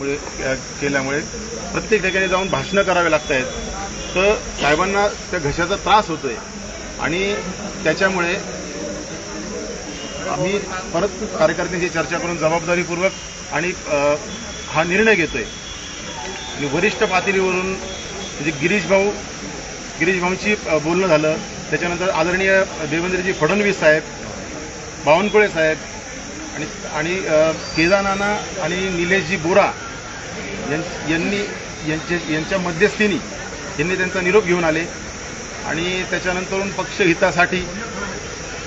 केल्यामुळे प्रत्येक ठिकाणी जाऊन भाषणं करावे लागत आहेत तर साहेबांना त्या घशाचा त्रास होतोय. आणि त्याच्यामुळे आम्ही परत कार्यकर्त्यांची चर्चा करून जबाबदारीपूर्वक आणि हा निर्णय घेतोय. आणि वरिष्ठ पातळीवरून म्हणजे गिरीश भाऊ गिरीश भाऊंची बोलणं झालं. त्याच्यानंतर आदरणीय देवेंद्रजी फडणवीस साहेब बावनकुळे साहेब आणि आणि अ, केदारनाना आणि निलेशजी बोरा यांनी यांचे यांच्या मध्यस्थीने यांनी त्यांचा निरोप घेऊन आले. आणि त्याच्यानंतरून पक्षहितासाठी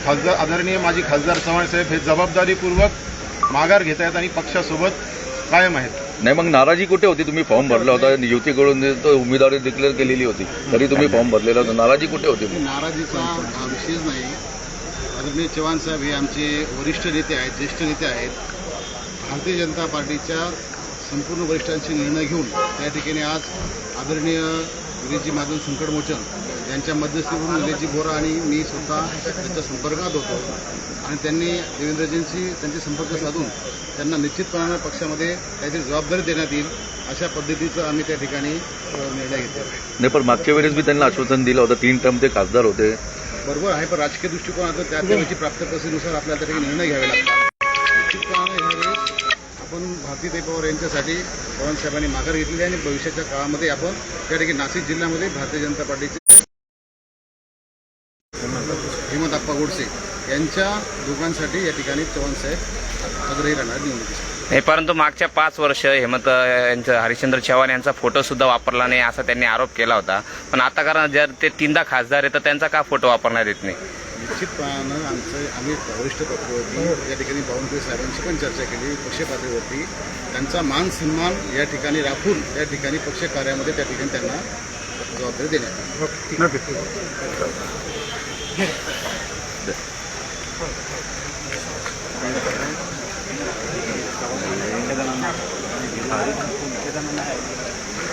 खासदार आदरणीय माजी खासदार चव्हाण साहेब हे जबाबदारीपूर्वक माघार घेत आहेत आणि पक्षासोबत कायम आहेत. नाही मग नाराजी कुठे होती? तुम्ही फॉर्म भरला होता युतीकडून तो उमेदवारी डिक्लेअर केलेली होती. तरी तुम्ही फॉर्म भरलेला होता. नाराजी कुठे होती? नाराजीचा हा विषयच नाही. आदरणीय चव्हाण साहेब हे आमचे वरिष्ठ नेते आहेत ज्येष्ठ नेते आहेत. भारतीय जनता पार्टीच्या संपूर्ण वरिष्ठांचे निर्णय घेऊन त्या ठिकाणी आज आदरणीय गिरीजी महाजन संकटमोचन यांच्या मध्यस्थीवरून निलेशजी बोरा आणि मी स्वतः त्यांच्या संपर्कात होतो. आणि त्यांनी देवेंद्रजींशी त्यांचे संपर्क साधून त्यांना निश्चितपणानं पक्षामध्ये काहीतरी जबाबदारी देण्यात येईल अशा पद्धतीचा आम्ही त्या ठिकाणी निर्णय घेतला. नाही पण मागच्या वेळेस मी त्यांना आश्वासन दिलं होतं तीन टर्म ते खासदार होते. बरोबर आहे पण राजकीय दृष्टिकोनातून त्या त्यावेळेची प्राप्तकसेनुसार आपल्याला त्या ठिकाणी निर्णय घ्यावे लागतात. आपण पवार यांच्यासाठी. पवारसाहेबांनी माघार घेतलेली आहे आणि भविष्याच्या काळामध्ये आपण त्या ठिकाणी नाशिक जिल्ह्यामध्ये भारतीय जनता पार्टीचे हिमंत आप्पा गोडसे यांच्या दोघांसाठी या ठिकाणी चव्हाण साहेब आग्रही राहणार निवडणुकीसाठी. नाही परंतु मागच्या पाच वर्ष हेमंत यांचं हरिश्चंद्र चव्हाण यांचा फोटो सुद्धा वापरला नाही असा त्यांनी आरोप केला होता. पण आता कारण जर ते तीनदा खासदार आहे तर त्यांचा का फोटो वापरण्यात येत नाही? निश्चितपणानं आमचं आम्ही वरिष्ठ पक्षावरती या ठिकाणी बावनकुळे साहेबांशी पण चर्चा केली पक्ष पातळीवरती त्यांचा मान सन्मान या ठिकाणी राखून त्या ठिकाणी पक्ष कार्यामध्ये त्या ठिकाणी त्यांना जबाबदारी देण्यात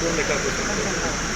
分で確保します。